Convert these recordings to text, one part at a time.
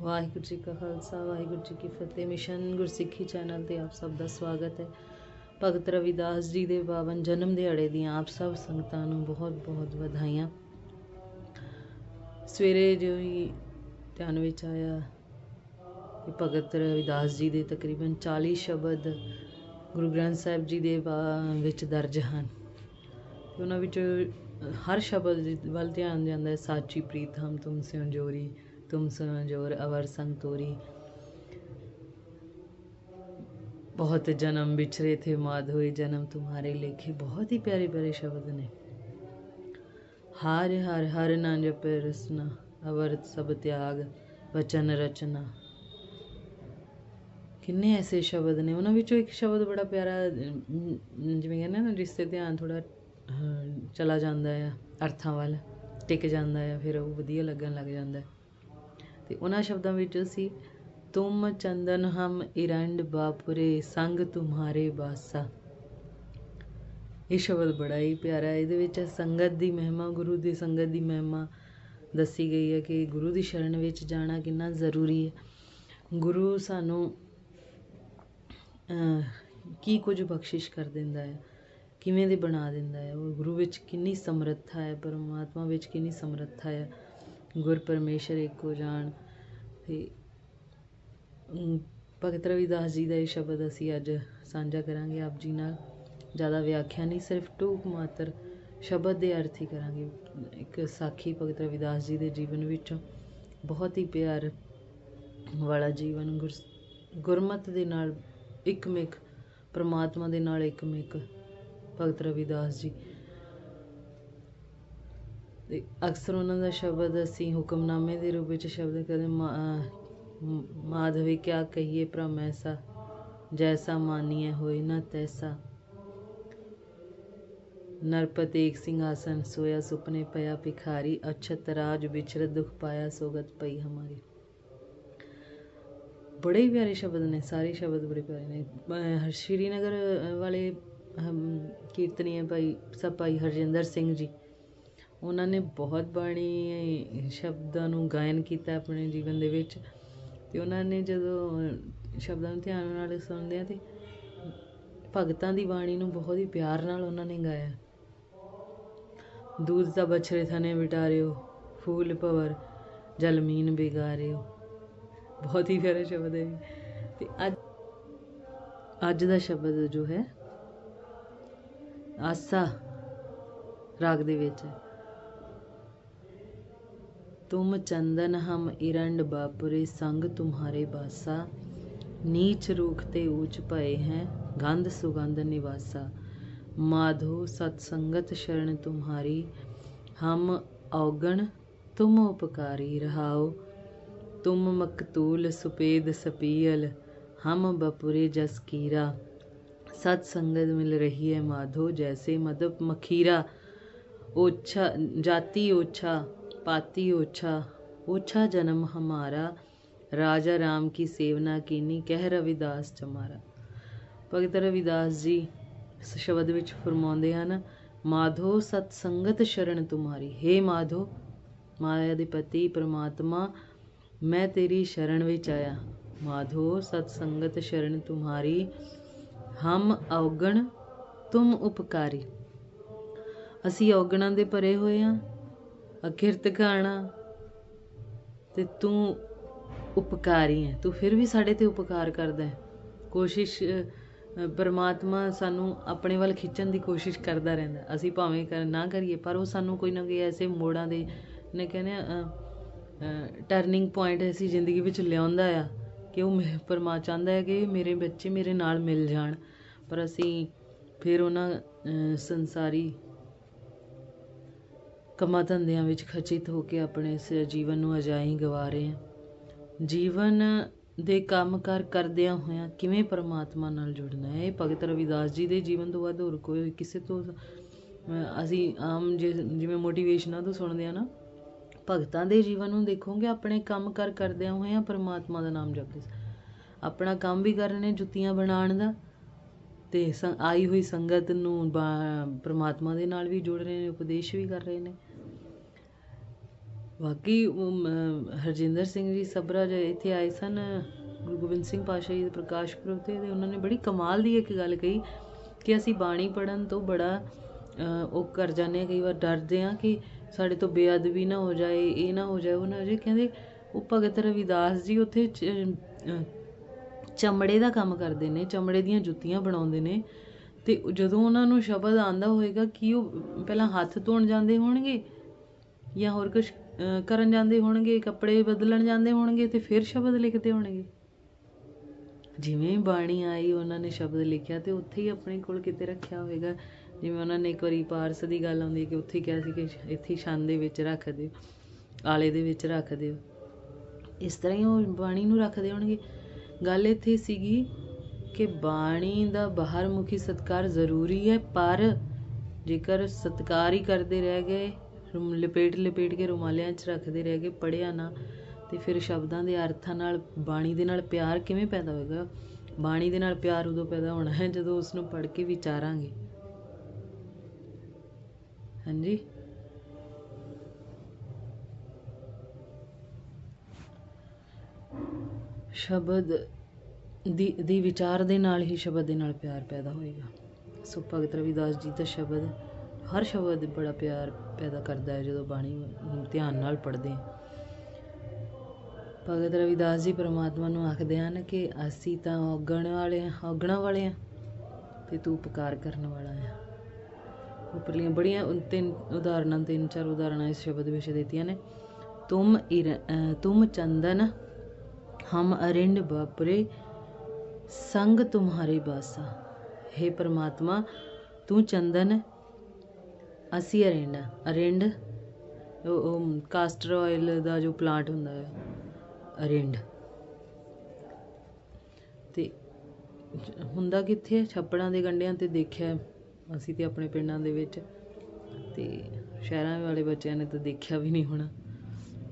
ਵਾਹਿਗੁਰੂ ਜੀ ਕਾ ਖਾਲਸਾ, ਵਾਹਿਗੁਰੂ ਜੀ ਕੀ ਫਤਿਹ। Mission ਗੁਰਸਿੱਖੀ channel ਤੇ ਆਪ ਸਭ ਦਾ ਸਵਾਗਤ ਹੈ। ਭਗਤ ਰਵਿਦਾਸ ਜੀ ਦੇ ਪਾਵਨ ਜਨਮ ਦਿਹਾੜੇ ਦੀਆਂ ਆਪ ਸਭ ਸੰਗਤਾਂ ਨੂੰ ਬਹੁਤ-ਬਹੁਤ ਵਧਾਈਆਂ। ਸਵੇਰੇ ਜੋ ਹੀ ਧਿਆਨ ਵਿੱਚ ਆਇਆ ਕਿ ਭਗਤ ਰਵਿਦਾਸ ਜੀ ਦੇ ਤਕਰੀਬਨ 40 ਸ਼ਬਦ ਗੁਰੂ ਗ੍ਰੰਥ ਸਾਹਿਬ ਜੀ ਦੇ ਵਾ- ਵਿੱਚ ਦਰਜ ਹਨ। ਉਹਨਾਂ ਵਿੱਚ ਹਰ ਸ਼ਬਦ ਵੱਲ ਧਿਆਨ ਜਾਂਦਾ ਹੈ, ਸਾਚੀ ਪ੍ਰੀਤ ਹਮ ਤੁਮ ਸਿਓ ਜੋਰੀ। ਤੁਮ ਸਿਓ ਜੋਰ ਅਵਰ ਸੰਗ ਤੋਰੀ बहुत जन्म बिछरे थे माधोए जन्म तुम्हारे लेखे बहुत ही प्यारे प्यारे शब्द ने हार हर हर ना जपे रसना अवरत सब त्याग ਵਚਨ ਰਚਨਾ ਕਿੰਨੇ ਐਸੇ ਸ਼ਬਦ ਨੇ ਉਹਨਾਂ ਵਿੱਚੋਂ ਇੱਕ ਸ਼ਬਦ ਬੜਾ ਪਿਆਰਾ ਅਮ, ਜਿਵੇਂ ਕਹਿੰਦੇ ਨਾ ਜਿਸ ਤੇ ਧਿਆਨ ਥੋੜਾ ਚਲਾ ਜਾਂਦਾ ਹੈ ਅਰਥਾਂ ਵੱਲ ਟਿਕ ਜਾਂਦਾ ਹੈ ਫਿਰ ਉਹ ਵਧੀਆ ਲੱਗਣ ਲੱਗ ਜਾਂਦਾ ਅਤੇ ਉਹਨਾਂ ਸ਼ਬਦਾਂ ਵਿੱਚੋਂ ਸੀ, ਤੁਮ ਚੰਦਨ ਹਮ ਇਰੰਡ ਬਾਪੁਰੇ, ਸੰਗ ਤੁਮਹਾਰੇ ਬਾਸਾ। ਇਹ ਸ਼ਬਦ ਬੜਾ ਹੀ ਪਿਆਰਾ ਹੈ। ਇਹਦੇ ਵਿੱਚ ਸੰਗਤ ਦੀ ਮਹਿਮਾ, ਗੁਰੂ ਦੀ ਸੰਗਤ ਦੀ ਮਹਿਮਾ ਦੱਸੀ ਗਈ ਹੈ ਕਿ ਗੁਰੂ ਦੀ ਸ਼ਰਨ ਵਿੱਚ ਜਾਣਾ ਕਿੰਨਾ ਜ਼ਰੂਰੀ ਹੈ। ਗੁਰੂ ਸਾਨੂੰ ਕੀ ਕੁਝ ਬਖਸ਼ਿਸ਼ ਕਰ ਦਿੰਦਾ ਹੈ? ਕਿਵੇਂ ਦੇ ਬਣਾ ਦਿੰਦਾ ਹੈ? ਉਹ ਗੁਰੂ ਵਿੱਚ ਕਿੰਨੀ ਸਮਰੱਥਾ ਹੈ, ਪਰਮਾਤਮਾ ਵਿੱਚ ਕਿੰਨੀ ਸਮਰੱਥਾ ਹੈ? ਗੁਰ ਪਰਮੇਸ਼ਰ ਇੱਕੋ ਜਾਣ। ਅਤੇ ਭਗਤ ਰਵਿਦਾਸ ਜੀ ਦਾ ਇਹ ਸ਼ਬਦ ਅਸੀਂ ਅੱਜ ਸਾਂਝਾ ਕਰਾਂਗੇ ਆਪ ਜੀ ਨਾਲ। ਜ਼ਿਆਦਾ ਵਿਆਖਿਆ ਨਹੀਂ, ਸਿਰਫ ਟੂਕ ਮਾਤਰ ਸ਼ਬਦ ਦੇ ਅਰਥ ਹੀ ਕਰਾਂਗੇ। ਇੱਕ ਸਾਖੀ ਭਗਤ ਰਵਿਦਾਸ ਜੀ ਦੇ ਜੀਵਨ ਵਿੱਚੋਂ ਬਹੁਤ ਹੀ ਪਿਆਰ ਵਾਲਾ ਜੀਵਨ, ਗੁਰ, ਗੁਰਮਤ ਦੇ ਨਾਲ ਇੱਕਮਿਕ ਪਰਮਾਤਮਾ ਦੇ ਨਾਲ ਇੱਕਮਿਕ ਭਗਤ ਰਵਿਦਾਸ ਜੀ। ਤੇ ਅਕਸਰ ਉਹਨਾਂ ਦਾ ਸ਼ਬਦ ਅਸੀਂ ਹੁਕਮਨਾਮੇ ਦੇ ਰੂਪ ਵਿੱਚ ਸ਼ਬਦ ਕਦੇ ਮਾਧਵੇ ਕਿਆ ਕਹੀਏ ਭ੍ਰਮ ਐਸਾ ਜੈਸਾ ਮਾਨੀਏ ਹੋਏ ਨਾ ਤੈਸਾ। ਨਰਪਤ ਏਕ ਸਿੰਘਾਸਨ ਸੋਇਆ ਸੁਪਨੇ ਪਿਆ ਭਿਖਾਰੀ ਅਛਤ ਰਾਜ ਵਿਚਰ ਦੁਖ ਪਾਇਆ ਸੋਗਤ ਪਈ ਹਮਾਰੀ। ਬੜੇ ਪਿਆਰੇ ਸ਼ਬਦ ਨੇ ਸਾਰੇ ਸ਼ਬਦ ਬੜੇ ਪਿਆਰੇ ਨੇ। ਸ਼੍ਰੀਨਗਰ ਵਾਲੇ ਹਮ, ਕੀਰਤਨੀਏ ਭਾਈ ਸਭ ਭਾਈ ਹਰਜਿੰਦਰ ਸਿੰਘ ਜੀ। ਉਹਨਾਂ ਨੇ ਬਹੁਤ ਬਾਣੀ ਸ਼ਬਦਾਂ ਨੂੰ ਗਾਇਨ ਕੀਤਾ ਆਪਣੇ ਜੀਵਨ ਦੇ ਵਿੱਚ। ਅਤੇ ਉਹਨਾਂ ਨੇ ਜਦੋਂ ਸ਼ਬਦਾਂ ਨੂੰ ਧਿਆਨ ਨਾਲ ਸੁਣਦੇ ਆ ਤੇ ਭਗਤਾਂ ਦੀ ਬਾਣੀ ਨੂੰ ਬਹੁਤ ਹੀ ਪਿਆਰ ਨਾਲ ਉਹਨਾਂ ਨੇ ਗਾਇਆ। ਦੂਧ ਦਾ ਬਛੜੇ ਥਨੇ ਵਿਟਾਰਿਓ, ਫੂਲ ਭਵਰ ਜਲਮੀਨ ਬਿਗਾਰਿਓ। ਬਹੁਤ ਹੀ ਪਿਆਰੇ ਸ਼ਬਦ ਹੈ। ਤੇ ਅੱਜ ਅੱਜ ਦਾ ਸ਼ਬਦ ਜੋ ਹੈ, ਆਸਾ ਰਾਗ ਦੇ ਵਿੱਚ ਹੈ। तुम चंदन हम इरंड बापुरे संग तुम्हारे बासा। नीच रूखते ऊच पए हैं गंध सुगंध निवासा। माधो सत्संगत शरण तुम्हारी, हम औगण तुम उपकारी रहाओ। तुम मकतूल सुपेद सपियल, हम बपुरे जसकीरा सत्संगत मिल रही है माधो जैसे मधु मखीरा। ओछा, जाति ओछा पाती ओछा ओछा जन्म हमारा राजा राम की सेवना कीनी ਕਹਿ ਰਵਿਦਾਸ ਚਮਾਰਾ ਭਗਤ ਰਵਿਦਾਸ ਜੀ ਇਸ ਸ਼ਬਦ ਵਿੱਚ ਫਰਮਾਉਂਦੇ ਹਨ ਮਾਧੋ ਸਤ ਸੰਗਤ ਸ਼ਰਨ ਤੁਮਾਰੀ हे ਮਾਧੋ ਮਾਇਆ ਦੇ ਪਤੀ ਪ੍ਰਮਾਤਮਾ ਮੈਂ ਤੇਰੀ ਸ਼ਰਨ ਵਿੱਚ ਆਇਆ ਮਾਧੋ ਸਤ ਸੰਗਤ ਸ਼ਰਨ ਤੁਮਾਰੀ ਹਮ ਔਗਣ ਤੁਮ ਉਪਕਾਰੀ ਅਸੀਂ ਔਗਣਾਂ ਦੇ ਭਰੇ ਹੋਏ ਆ ਅਕਿਰਤ ਘਾਣਾ ਤੇ ਤੂੰ ਉਪਕਾਰੀ ਹੈ। ਤੂੰ ਫਿਰ ਵੀ ਸਾਡੇ ਤੇ ਉਪਕਾਰ ਕਰਦਾ ਹੈ। ਕੋਸ਼ਿਸ਼ ਪਰਮਾਤਮਾ ਸਾਨੂੰ ਆਪਣੇ ਵੱਲ ਖਿੱਚਣ ਦੀ ਕੋਸ਼ਿਸ਼ ਕਰਦਾ ਰਹਿੰਦਾ। ਅਸੀਂ ਭਾਵੇਂ ਕਰ ਨਾ ਕਰੀਏ, ਪਰ ਉਹ ਸਾਨੂੰ ਕੋਈ ਨਾ ਕੋਈ ਐਸੇ ਮੋੜਾਂ ਦੇ ਨੇ ਕਹਿੰਦੇ ਆ ਟਰਨਿੰਗ ਪੁਆਇੰਟ ਐਸੀ ਜ਼ਿੰਦਗੀ ਵਿੱਚ ਲਿਆਉਂਦਾ ਆ ਕਿ ਉਹ ਮੇ- ਪਰਮਾ ਚਾਹੁੰਦਾ ਹੈ ਕਿ ਮੇਰੇ ਬੱਚੇ ਮੇਰੇ ਨਾਲ ਮਿਲ ਜਾਣ। ਪਰ ਅਸੀਂ ਫਿਰ ਉਹਨਾਂ ਸੰਸਾਰੀ ਕੰਮਾਂ ਧੰਦਿਆਂ ਵਿੱਚ ਖਚਿਤ ਹੋ ਕੇ ਆਪਣੇ ਇਸ ਜੀਵਨ ਨੂੰ ਅਜਾਈ ਗਵਾ ਰਹੇ ਹਾਂ। ਜੀਵਨ ਦੇ ਕੰਮ ਕਾਰ ਕਰਦਿਆਂ ਹੋਇਆਂ ਕਿਵੇਂ ਪਰਮਾਤਮਾ ਨਾਲ ਜੁੜਨਾ ਹੈ? ਇਹ ਭਗਤ ਰਵਿਦਾਸ ਜੀ ਦੇ ਜੀਵਨ ਤੋਂ ਵੱਧ ਹੋਰ ਕੋਈ ਕਿਸੇ ਤੋਂ ਅਸੀਂ ਆਮ ਜਿਵੇਂ ਮੋਟੀਵੇਸ਼ਨਾਂ ਤੋਂ ਸੁਣਦੇ ਆ ਨਾ। ਭਗਤਾਂ ਦੇ ਜੀਵਨ ਨੂੰ ਦੇਖੋਗੇ, ਆਪਣੇ ਕੰਮ ਕਰ ਕਰਦਿਆਂ ਹੋਇਆਂ ਪਰਮਾਤਮਾ ਦਾ ਨਾਮ ਜਪਦੇ ਆਪਣਾ ਕੰਮ ਵੀ ਕਰ ਰਹੇ ਜੁੱਤੀਆਂ ਬਣਾਉਣ ਦਾ ਤੇ ਸੰ- ਆਈ ਹੋਈ ਸੰਗਤ ਨੂੰ ਪਰਮਾਤਮਾ ਦੇ ਨਾਲ ਵੀ ਜੁੜ ਰਹੇ ਨੇ, ਉਪਦੇਸ਼ ਵੀ ਕਰ ਰਹੇ ਨੇ। ਬਾਕੀ ਹਰਜਿੰਦਰ ਸਿੰਘ ਜੀ ਸਬਰਾ ਜੇ ਇੱਥੇ ਆਏ ਸਨ, ਗੁਰੂ ਗੋਬਿੰਦ ਸਿੰਘ ਪਾਤਸ਼ਾਹ ਜੀ ਦੇ ਪ੍ਰਕਾਸ਼ ਪੁਰਬ ਤੇ ਤੇ ਉਹਨਾਂ ਨੇ ਬੜੀ ਕਮਾਲ ਦੀ ਇੱਕ ਗੱਲ ਕਹੀ ਕਿ ਅਸੀਂ ਬਾਣੀ ਪੜਨ ਤੋਂ ਬੜਾ ਉਹ ਕਰ ਜਾਂਦੇ ਹਾਂ, ਕਈ ਵਾਰ ਡਰਦੇ ਹਾਂ ਕਿ ਸਾਡੇ ਤੋਂ ਬੇਅਦਬੀ ਨਾ ਹੋ ਜਾਏ, ਇਹ ਨਾ ਹੋ ਜਾਏ, ਉਹ ਨਾ ਹੋ ਜਾਏ। ਕਹਿੰਦੇ ਉਹ ਭਗਤ ਰਵਿਦਾਸ ਜੀ ਉੱਥੇ ਚਮੜੇ ਦਾ ਕੰਮ ਕਰਦੇ ਨੇ, ਚਮੜੇ ਦੀਆਂ ਜੁੱਤੀਆਂ ਬਣਾਉਂਦੇ ਨੇ। ਤੇ ਜਦੋਂ ਉਹਨਾਂ ਨੂੰ ਸ਼ਬਦ ਆਂਦਾ ਹੋਏਗਾ ਕਿ ਉਹ ਪਹਿਲਾਂ ਹੱਥ ਧੋਣ ਜਾਂਦੇ ਹੋਣਗੇ ਜਾਂ ਹੋਰ ਕੁਝ ਕਰਨ ਜਾਂਦੇ ਹੋਣਗੇ, ਕੱਪੜੇ ਬਦਲਣ ਜਾਂਦੇ ਹੋਣਗੇ ਤੇ ਫਿਰ ਸ਼ਬਦ ਲਿਖਦੇ ਹੋਣਗੇ। ਜਿਵੇਂ ਬਾਣੀ ਆਈ, ਉਹਨਾਂ ਨੇ ਸ਼ਬਦ ਲਿਖਿਆ ਤੇ ਉੱਥੇ ਹੀ ਆਪਣੇ ਕੋਲ ਕਿਤੇ ਰੱਖਿਆ ਹੋਵੇਗਾ। ਜਿਵੇਂ ਉਹਨਾਂ ਨੇ ਇੱਕ ਵਾਰੀ ਪਾਰਸ ਦੀ ਗੱਲ ਆਉਂਦੀ ਹੈ ਕਿ ਉੱਥੇ ਕਿਹਾ ਸੀ ਕਿ ਇੱਥੇ ਹੀ ਛੰਦ ਦੇ ਵਿੱਚ ਰੱਖ ਦਿਓ, ਆਲੇ ਦੇ ਵਿੱਚ ਰੱਖ ਦਿਓ। ਇਸ ਤਰ੍ਹਾਂ ਹੀ ਉਹ ਬਾਣੀ ਨੂੰ ਰੱਖਦੇ ਹੋਣਗੇ। ਗੱਲ ਇੱਥੇ ਸੀਗੀ ਕਿ ਬਾਣੀ ਦਾ ਬਾਹਰ ਮੁਖੀ ਸਤਕਾਰ ਜ਼ਰੂਰੀ ਹੈ, ਪਰ ਜੇਕਰ ਸਤਕਾਰ ਹੀ ਕਰਦੇ ਰਹਿ ਗਏ ਲਪੇਟ ਲਪੇਟ ਕੇ ਰੁਮਾਲਿਆਂ 'ਚ ਰੱਖਦੇ ਰਹਿ ਗਏ, ਪੜ੍ਹਿਆ ਨਾ। ਤੇ ਫਿਰ ਸ਼ਬਦਾਂ ਦੇ ਅਰਥਾਂ ਨਾਲ ਬਾਣੀ ਦੇ ਨਾਲ ਪਿਆਰ ਕਿਵੇਂ ਪੈਦਾ ਹੋਏਗਾ? ਬਾਣੀ ਦੇ ਨਾਲ ਪਿਆਰ ਉਦੋਂ ਪੈਦਾ ਹੋਣਾ ਹੈ ਜਦੋਂ ਉਸ ਨੂੰ ਪੜ੍ਹ ਕੇ ਵਿਚਾਰਾਂਗੇ। ਹਾਂਜੀ? ਸ਼ਬਦ ਦੀ ਦੀ ਵਿਚਾਰ ਦੇ ਨਾਲ ਹੀ ਸ਼ਬਦ ਦੇ ਨਾਲ ਪਿਆਰ ਪੈਦਾ ਹੋਏਗਾ। ਸੋ ਭਗਤ ਰਵਿਦਾਸ ਜੀ ਦਾ ਸ਼ਬਦ ਹਰ ਸ਼ਬਦ ਬੜਾ ਪਿਆਰ ਪੈਦਾ ਕਰਦਾ ਹੈ ਜਦੋਂ ਬਾਣੀ ਨੂੰ ਧਿਆਨ ਨਾਲ ਪੜ੍ਹਦੇ ਹਾਂ। ਭਗਤ ਰਵਿਦਾਸ ਜੀ ਪਰਮਾਤਮਾ ਨੂੰ ਆਖਦੇ ਹਨ ਕਿ ਅਸੀਂ ਤਾਂ ਔਗਣ ਵਾਲੇ ਹਾਂ ਵਾਲੇ ਹਾਂ ਤੇ ਤੂੰ ਉਪਕਾਰ ਕਰਨ ਵਾਲਾ ਹੈ। ਉੱਪਰਲੀਆਂ ਬੜੀਆਂ ਤਿੰਨ ਉਦਾਹਰਨਾਂ, ਤਿੰਨ ਚਾਰ ਉਦਾਹਰਨਾਂ ਇਸ ਸ਼ਬਦ ਵਿੱਚ ਦਿੱਤੀਆਂ ਨੇ। ਤੁਮ ਇਰ ਤੁਮ ਚੰਦਨ, ਹਮ ਅਰਿੰਡ ਬਾਪਰੇ, ਸੰਗ ਤੁਮਹਾਰੇ ਬਾਸਾ। हे ਪ੍ਰਮਾਤਮਾ, ਤੂੰ ਚੰਦਨ ਅਸੀਂ ਅਰਿੰਡ ਹਾਂ। ਅਰਿੰਡ? ਉਹ ਕਾਸਟਰ ਆਇਲ ਦਾ ਜੋ ਪਲਾਂਟ ਹੁੰਦਾ ਹੈ, ਅਰਿੰਡ। ਤੇ ਹੁੰਦਾ ਕਿੱਥੇ ਛੱਪੜਾਂ ਦੇ ਗੰਢਿਆਂ ਤੇ ਦੇਖਿਆ ਅਸੀਂ ਤੇ ਆਪਣੇ ਪਿੰਡਾਂ ਦੇ ਵਿੱਚ। ਤੇ ਸ਼ਹਿਰਾਂ ਵਾਲੇ ਬੱਚਿਆਂ ਨੇ ਤਾਂ ਦੇਖਿਆ ਵੀ ਨਹੀਂ ਹੋਣਾ।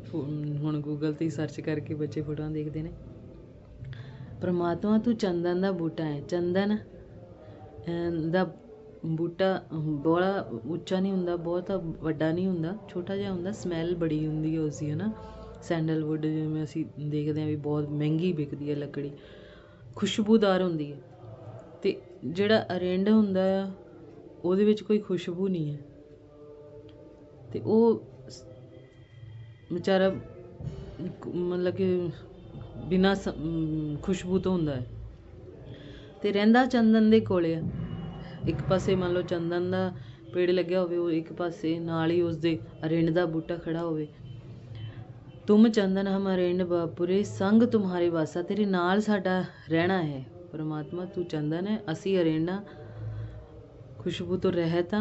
ਫੋ- ਹੁਣ ਗੂਗਲ ਤੇ ਹੀ ਸਰਚ ਕਰਕੇ ਬੱਚੇ ਫੋਟੋਆਂ ਦੇਖਦੇ ਨੇ। ਪਰਮਾਤਮਾ ਤੂੰ ਚੰਦਨ ਦਾ ਬੂਟਾ ਹੈ। ਚੰਦਨ ਦਾ ਬੂਟਾ ਬੜਾ ਉੱਚਾ ਨਹੀਂ ਹੁੰਦਾ, ਬਹੁਤ ਵੱਡਾ ਨਹੀਂ ਹੁੰਦਾ, ਛੋਟਾ ਜਿਹਾ ਹੁੰਦਾ ਸਮੈਲ ਬੜੀ ਹੁੰਦੀ ਹੈ ਉਸਦੀ ਹੈ ਨਾ ਸੈਂਡਲਵੁੱਡ ਜਿਵੇਂ ਅਸੀਂ ਦੇਖਦੇ ਹਾਂ ਵੀ ਬਹੁਤ ਮਹਿੰਗੀ ਵਿਕਦੀ ਹੈ ਲੱਕੜੀ, ਖੁਸ਼ਬੂਦਾਰ ਹੁੰਦੀ ਹੈ। ਅਤੇ ਜਿਹੜਾ ਅਰਿੰਡ ਹੁੰਦਾ ਆ ਉਹਦੇ ਵਿੱਚ ਕੋਈ ਖੁਸ਼ਬੂ ਨਹੀਂ ਹੈ। ਅਤੇ ਉਹ ਵਿਚਾਰਾ ਮਤਲਬ ਕਿ ਬਿਨਾਂ ਖੁਸ਼ਬੂ ਤੋਂ ਹੁੰਦਾ ਹੈ। ਤੇ ਰਹਿੰਦਾ ਚੰਦਨ ਦੇ ਕੋਲੇ ਆ। ਇੱਕ ਪਾਸੇ ਮੰਨ ਲਓ ਚੰਦਨ ਦਾ ਪੇੜ ਲੱਗਿਆ ਹੋਵੇ, ਉਹ ਇੱਕ ਪਾਸੇ ਨਾਲ ਹੀ ਉਸਦੇ ਅਰਿੰਡ ਦਾ ਬੂਟਾ ਖੜਾ ਹੋਵੇ। ਤੁਮ ਚੰਦਨ ਹਮ ਅਰਿੰਡ ਬਾਪੁਰੇ, ਸੰਗ ਤੁਮਹਾਰੇ ਵਾਸਾ, ਤੇਰੇ ਨਾਲ ਸਾਡਾ ਰਹਿਣਾ ਹੈ। ਪਰਮਾਤਮਾ, ਤੂੰ ਚੰਦਨ ਹੈ, ਅਸੀਂ ਅਰਿੰਡਾ ਖੁਸ਼ਬੂ ਤੋਂ ਰਹਿਤ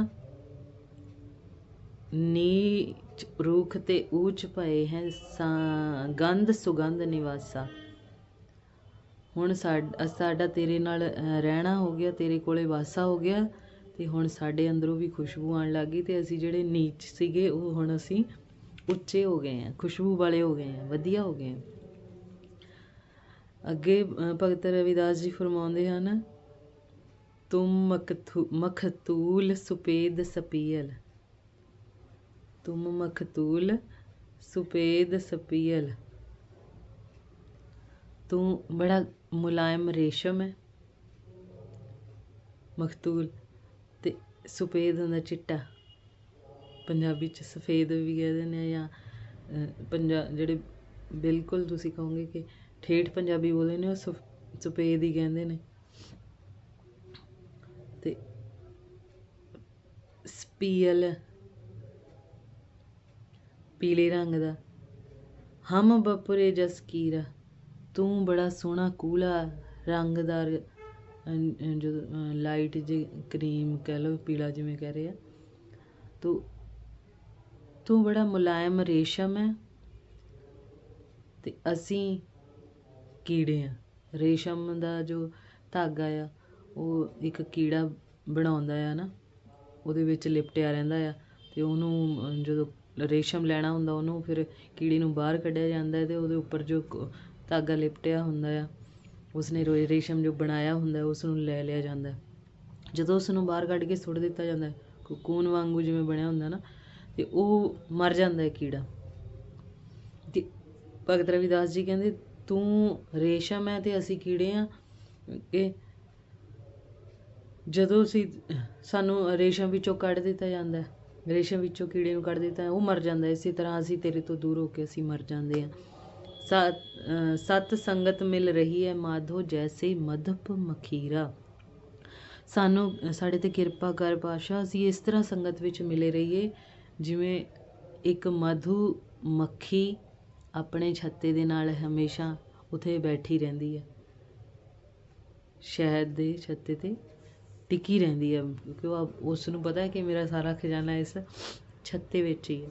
ਨੀਚ ਰੂਖ ਤੇ ਊਚ ਪਏ ਹੈ, ਸਾ- ਗੰਧ ਸੁਗੰਧ ਨਿਵਾਸਾ। ਹੁਣ ਸਾਡ- ਸਾਡਾ ਤੇਰੇ ਨਾਲ ਰਹਿਣਾ ਹੋ ਗਿਆ, ਤੇਰੇ ਕੋਲੇ ਵਾਸਾ ਹੋ ਗਿਆ ਅਤੇ ਹੁਣ ਸਾਡੇ ਅੰਦਰੋਂ ਵੀ ਖੁਸ਼ਬੂ ਆਉਣ ਲੱਗ ਗਈ ਅਤੇ ਅਸੀਂ ਜਿਹੜੇ ਨੀਚ ਸੀਗੇ, ਉਹ ਹੁਣ ਅਸੀਂ ਉੱਚੇ ਹੋ ਗਏ ਹਾਂ, ਖੁਸ਼ਬੂ ਵਾਲੇ ਹੋ ਗਏ ਹਾਂ, ਵਧੀਆ ਹੋ ਗਏ ਆ ਅੱਗੇ ਭਗਤ ਰਵਿਦਾਸ ਜੀ ਫਰਮਾਉਂਦੇ ਹਨ, ਤੁਮ ਮਖਥੂ ਮਖਤੂਲ ਸੁਪੇਦ ਸਪੀਲ ਤੁਮ ਮਖਤੂਲ ਸੁਪੇਦ ਸਪੀਲ ਤੂੰ, ਬੜਾ ਮੁਲਾਇਮ ਰੇਸ਼ਮ ਹੈ ਮਖਤੂਲ ਤੇ ਸਫੇਦ ਹੁੰਦਾ ਚਿੱਟਾ। ਪੰਜਾਬੀ ਚ ਸਫੇਦ ਵੀ ਕਹਿੰਦੇ ਨੇ ਜਾਂ ਅ, ਪੰਜਾ ਜਿਹੜੇ ਬਿਲਕੁਲ ਤੁਸੀਂ ਕਹੋਗੇ ਕਿ ਠੇਠ ਪੰਜਾਬੀ ਬੋਲਦੇ ਨੇ ਉਹ ਸੁਫ- ਸੁਪੇਦ ਹੀ ਕਹਿੰਦੇ ਨੇ। ਤੇ ਸਪੀਲ ਪੀਲੇ ਰੰਗ ਦਾ। ਹਮ ਬਪੁਰੇ ਜਸ ਕੀਰਾ। ਤੂੰ ਬੜਾ ਸੋਹਣਾ ਕੂਲਾ ਰੰਗਦਾਰ ਜਦੋਂ ਲਾਈਟ ਜੀ ਕਰੀਮ ਕਹਿ ਲਓ, ਪੀਲਾ ਜਿਵੇਂ ਕਹਿ ਰਹੇ ਆ। ਤੂੰ ਤੂੰ ਬੜਾ ਮੁਲਾਇਮ ਰੇਸ਼ਮ ਹੈ ਤੇ ਅਸੀਂ ਕੀੜੇ ਆ। ਰੇਸ਼ਮ ਦਾ ਜੋ ਧਾਗਾ ਆ, ਉਹ ਇੱਕ ਕੀੜਾ ਬਣਾਉਂਦਾ ਆ ਨਾ, ਉਹਦੇ ਵਿੱਚ ਲਿਪਟਿਆ ਰਹਿੰਦਾ ਆ ਤੇ ਉਹਨੂੰ ਜਦੋਂ ਰੇਸ਼ਮ ਲੈਣਾ ਹੁੰਦਾ, ਉਹਨੂੰ ਫਿਰ ਕੀੜੇ ਨੂੰ ਬਾਹਰ ਕੱਢਿਆ ਜਾਂਦਾ ਹੈ ਤੇ ਉਹਦੇ ਉੱਪਰ ਜੋ ਕ- ਧਾਗਾ ਲਿਪਟਿਆ ਹੁੰਦਾ ਆ। ਉਸਨੇ ਰੋ- ਰੇਸ਼ਮ ਜੋ ਬਣਾਇਆ ਹੁੰਦਾ ਹੈ, ਉਸ ਨੂੰ ਲੈ ਲਿਆ ਜਾਂਦਾ। ਜਦੋਂ ਉਸ ਨੂੰ ਬਾਹਰ ਕੱਢ ਕੇ ਸੁੱਟ ਦਿੱਤਾ ਜਾਂਦਾ ਹੈ, ਕੋਕੂਨ ਵਾਂਗੂ ਜਿਵੇਂ ਬਣਿਆ ਹੁੰਦਾ ਨਾ ਤੇ ਉਹ ਮਰ ਜਾਂਦਾ ਹੈ ਕੀੜਾ। ਭਗਤ ਰਵਿਦਾਸ ਜੀ ਕਹਿੰਦੇ ਤੂੰ ਰੇਸ਼ਮ ਹੈ ਤੇ ਅਸੀਂ ਕੀੜੇ ਆ ਕਿ ਜਦੋਂ ਅਸੀਂ ਸਾਨੂੰ ਰੇਸ਼ਮ ਵਿੱਚੋਂ ਕੱਢ ਦਿੱਤਾ ਜਾਂਦਾ ਰੇਸ਼ਮ ਵਿੱਚੋਂ ਕੀੜੇ ਨੂੰ ਕੱਢ ਦਿੱਤਾ ਉਹ ਮਰ ਜਾਂਦਾ ਇਸੇ ਤਰ੍ਹਾਂ ਅਸੀਂ ਤੇਰੇ ਤੋਂ ਦੂਰ ਹੋ ਕੇ ਅਸੀਂ ਮਰ ਜਾਂਦੇ ਹਾਂ। ਸਤ ਅ, ਸਤ ਸੰਗਤ ਮਿਲ ਰਹੀ ਹੈ ਮਾਧੋ ਜੈਸੇ ਮਧਪ ਮਖੀਰਾ। ਸਾਨੂੰ ਸਾਡੇ ਤੇ ਕਿਰਪਾ ਕਰ ਪਾਸ਼ਾ ਅਸੀਂ ਇਸ ਤਰ੍ਹਾਂ ਸੰਗਤ ਵਿੱਚ ਮਿਲੇ ਰਹੀਏ ਜਿਵੇਂ ਇੱਕ ਮਧੂ ਮੱਖੀ ਆਪਣੇ ਛੱਤੇ ਦੇ ਨਾਲ ਹਮੇਸ਼ਾ ਉਥੇ ਬੈਠੀ ਰਹਿੰਦੀ ਹੈ। ਸ਼ਹਿਦ ਦੇ ਛੱਤੇ ਤੇ ਟਿਕੀ ਰਹਿੰਦੀ ਹੈ ਕਿਉਂਕਿ ਉਹ ਉਸ ਨੂੰ ਪਤਾ ਹੈ ਕਿ ਮੇਰਾ ਸਾਰਾ ਖਜ਼ਾਨਾ ਇਸ ਛੱਤੇ ਵਿੱਚ ਹੀ ਹੈ।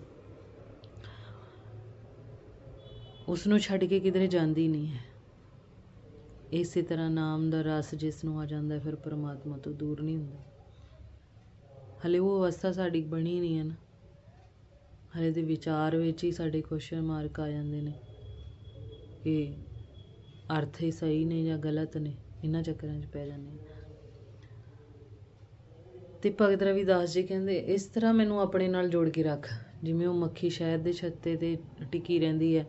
ਉਸ ਨੂੰ ਛੱਡ ਕੇ ਕਿਧਰੇ ਜਾਂਦੀ ਨਹੀਂ ਹੈ। ਇਸੇ ਤਰ੍ਹਾਂ ਨਾਮ ਦਾ ਰਸ ਜਿਸ ਨੂੰ ਆ ਜਾਂਦਾ ਫਿਰ ਪਰਮਾਤਮਾ ਤੋਂ ਦੂਰ ਨਹੀਂ ਹੁੰਦਾ। ਹਲੇ ਉਹ ਅਵਸਥਾ ਸਾਡੀ ਬਣੀ ਨਹੀਂ ਹੈ ਨਾ। ਹਲੇ ਦੇ ਵਿਚਾਰ ਵਿੱਚ ਹੀ ਸਾਡੇ ਕੁਐਸਚਨ ਮਾਰਕ ਆ ਜਾਂਦੇ ਨੇ ਕਿ ਅਰਥ ਹੀ ਸਹੀ ਨੇ ਜਾਂ ਗਲਤ ਨੇ, ਇਹਨਾਂ ਚੱਕਰਾਂ 'ਚ ਪੈ ਜਾਂਦੇ ਹਾਂ। ਤੇ ਭਗਤ ਰਵਿਦਾਸ ਜੀ ਕਹਿੰਦੇ, ਇਸ ਤਰ੍ਹਾਂ ਮੈਨੂੰ ਆਪਣੇ ਨਾਲ ਜੋੜ ਕੇ ਰੱਖ, ਜਿਵੇਂ ਉਹ ਮੱਖੀ ਸ਼ਹਿਦ ਦੇ ਛੱਤੇ ਤੇ ਟਿਕੀ ਰਹਿੰਦੀ ਹੈ।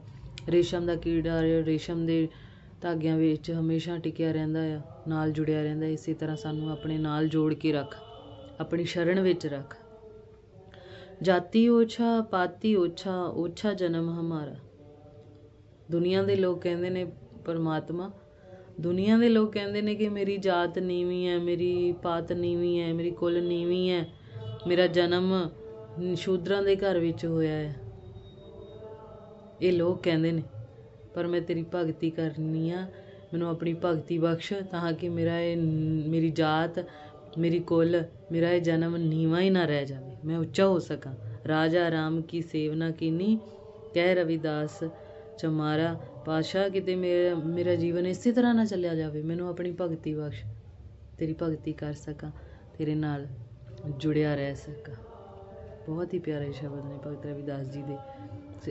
ਰੇਸ਼ਮ ਦਾ ਕੀੜਾ ਰੇਸ਼ਮ ਦੇ ਧਾਗਿਆਂ ਵਿੱਚ ਹਮੇਸ਼ਾ ਟਿਕਿਆ ਰਹਿੰਦਾ ਆ, ਨਾਲ ਜੁੜਿਆ ਰਹਿੰਦਾ ਇਸੇ ਤਰ੍ਹਾਂ ਸਾਨੂੰ ਆਪਣੇ ਨਾਲ ਜੋੜ ਕੇ ਰੱਖ, ਆਪਣੀ ਸ਼ਰਨ ਵਿੱਚ ਰੱਖ। ਜਾਤੀ ਓਛਾ, ਪਾਤੀ ਓਛਾ ਓਛਾ ਜਨਮ ਹਮਾਰਾ। ਦੁਨੀਆ ਦੇ ਲੋਕ ਕਹਿੰਦੇ ਨੇ, ਪਰਮਾਤਮਾ, ਦੁਨੀਆ ਦੇ ਲੋਕ ਕਹਿੰਦੇ ਨੇ ਕਿ ਮੇਰੀ ਜਾਤ ਨੀਵੀਂ ਹੈ, ਮੇਰੀ ਪਾਤ ਨੀਵੀਂ ਹੈ, ਮੇਰੀ ਕੁਲ ਨੀਵੀਂ ਹੈ, ਮੇਰਾ ਜਨਮ ਸ਼ੂਦਰਾਂ ਦੇ ਘਰ ਵਿੱਚ ਹੋਇਆ ਹੈ। ਇਹ ਲੋਕ ਕਹਿੰਦੇ ਨੇ, ਪਰ ਮੈਂ ਤੇਰੀ ਭਗਤੀ ਕਰਨੀ ਆ, ਮੈਨੂੰ ਆਪਣੀ ਭਗਤੀ ਬਖਸ਼ ਤਾਂ ਕਿ ਮੇਰਾ ਇਹ ਮੇਰੀ ਜਾਤ, ਮੇਰੀ ਕੁਲ, ਮੇਰਾ ਇਹ ਜਨਮ ਨੀਵਾਂ ਹੀ ਨਾ ਰਹਿ ਜਾਵੇ। ਮੈਂ ਉੱਚਾ ਹੋ ਸਕਾਂ। ਰਾਜਾ ਰਾਮ ਕੀ ਸੇਵਨਾ ਕੀਨੀ? ਕਹਿ ਰਵਿਦਾਸ, ਚਮਾਰਾ ਪਾਸ਼ਾ ਕਿਤੇ ਮੇਰਾ ਮੇਰਾ ਜੀਵਨ ਇਸੇ ਤਰ੍ਹਾਂ ਨਾ ਚੱਲਿਆ ਜਾਵੇ। ਮੈਨੂੰ ਆਪਣੀ ਭਗਤੀ ਬਖਸ਼, ਤੇਰੀ ਭਗਤੀ ਕਰ ਸਕਾਂ, ਤੇਰੇ ਨਾਲ ਜੁੜਿਆ ਰਹਿ ਸਕਾਂ। ਬਹੁਤ ਹੀ ਪਿਆਰੇ ਸ਼ਬਦ ਨੇ ਭਗਤ ਰਵਿਦਾਸ ਜੀ ਦੇ।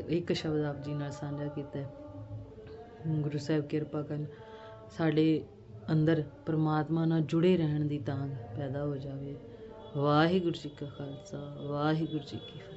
ਇੱਕ ਸ਼ਬਦ ਆਪ ਜੀ ਨਾਲ ਸਾਂਝਾ ਕੀਤਾ ਹੈ। ਗੁਰੂ ਸਾਹਿਬ ਕਿਰਪਾ ਕਰਨ ਸਾਡੇ ਅੰਦਰ ਪਰਮਾਤਮਾ ਨਾਲ ਜੁੜੇ ਰਹਿਣ ਦੀ ਤਾਂਗ ਪੈਦਾ ਹੋ ਜਾਵੇ। ਵਾਹਿਗੁਰੂ ਜੀ ਕਾ ਖਾਲਸਾ, ਵਾਹਿਗੁਰੂ ਜੀ ਕੀ ਫਤਿਹ।